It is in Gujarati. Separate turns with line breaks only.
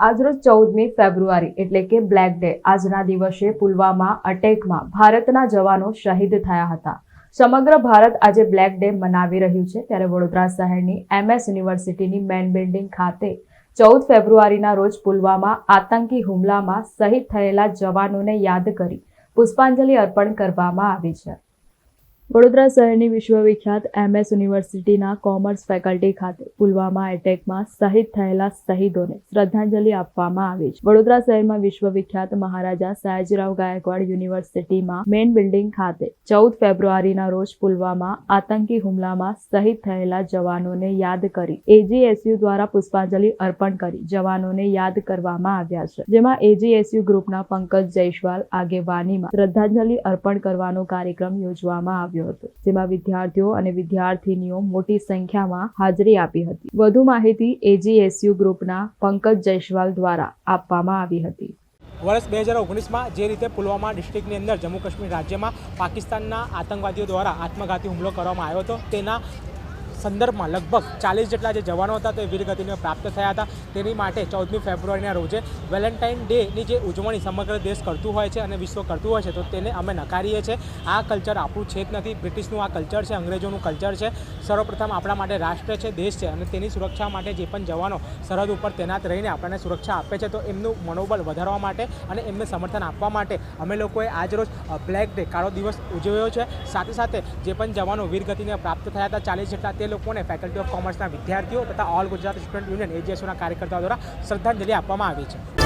આજરોજ ચૌદમી ફેબ્રુઆરી એટલે કે બ્લેક ડે. આજના દિવસે પુલવામા અટેકમાં ભારતના જવાનો શહીદ થયા હતા. સમગ્ર ભારત આજે બ્લેક ડે મનાવી રહ્યું છે. ત્યારે વડોદરા શહેરની એમએસ યુનિવર્સિટીની મેન બિલ્ડિંગ ખાતે ચૌદ ફેબ્રુઆરીના રોજ પુલવામા આતંકી હુમલામાં શહીદ થયેલા જવાનોને યાદ કરી પુષ્પાંજલિ અર્પણ કરવામાં આવી છે. વડોદરા શહેરની વિશ્વવિખ્યાત એમએસ યુનિવર્સિટીના કોમર્સ ફેકલ્ટી ખાતે પુલવામા એટેકમાં શહીદ થયેલા શહીદોને શ્રદ્ધાંજલિ આપવામાં આવી છે. વડોદરા શહેરમાં વિશ્વવિખ્યાત મહારાજા સયાજીરાવ ગાયકવાડ યુનિવર્સિટીમાં મેઇન બિલ્ડિંગ ખાતે ચૌદ ફેબ્રુઆરીના રોજ પુલવામા આતંકી હુમલામાં શહીદ થયેલા જવાનોને યાદ કરી એજીએસયુ દ્વારા પુષ્પાંજલિ અર્પણ કરી જવાનોને યાદ કરવામાં આવ્યા છે. જેમાં એજીએસયુ ગ્રુપના પંકજ જયસ્વાલ આગેવાનીમાં શ્રદ્ધાંજલિ અર્પણ કરવાનો કાર્યક્રમ યોજવામાં આવ્યો હતો. જેમાં વિદ્યાર્થીઓ અને વિદ્યાર્થીનીઓ મોટી સંખ્યામાં હાજરી આપી હતી. વધુ માહિતી એજીએસયુ ગ્રુપના પંકજ જયસ્વાલ દ્વારા આપવામાં આવી હતી.
વર્ષ બે હજાર ઓગણીસમાં જે રીતે પુલવામા ડિસ્ટ્રિક્ટની અંદર જમ્મુ કાશ્મીર રાજ્યમાં પાકિસ્તાનના આતંકવાદીઓ દ્વારા આત્મઘાતી હુમલો કરવામાં આવ્યો હતો, તેના સંદર્ભમાં લગભગ ચાલીસ જેટલા જે જવાનો હતા તે વીરગતિને પ્રાપ્ત થયા હતા. તેની માટે ચૌદમી ફેબ્રુઆરીના રોજે વેલેન્ટાઇન ડેની જે ઉજવણી સમગ્ર દેશ કરતું હોય છે અને વિશ્વ કરતું હોય છે, તો તેને અમે નકારીએ છીએ. આ કલ્ચર આપણું છે જ નથી. બ્રિટિશનું આ કલ્ચર છે, અંગ્રેજોનું કલ્ચર છે. સર્વપ્રથમ આપણા માટે રાષ્ટ્ર છે, દેશ છે અને તેની સુરક્ષા માટે જે પણ જવાનો સરહદ ઉપર તૈનાત રહીને આપણને સુરક્ષા આપે છે, તો એમનું મનોબળ વધારવા માટે અને એમને સમર્થન આપવા માટે અમે લોકોએ આજરોજ બ્લેક ડે, કાળો દિવસ ઉજવ્યો છે. સાથે સાથે જે પણ જવાનો વીરગતિને પ્રાપ્ત થયા હતા, ચાલીસ જેટલા, તે લોકોને ફેકલ્ટી ઓફ કોમર્સના વિદ્યાર્થીઓ તથા ઓલ ગુજરાત સ્ટુડન્ટ યુનિયન એજીએસઓના કાર્યકર્તાઓ દ્વારા શ્રદ્ધાંજલિ આપવામાં આવી છે.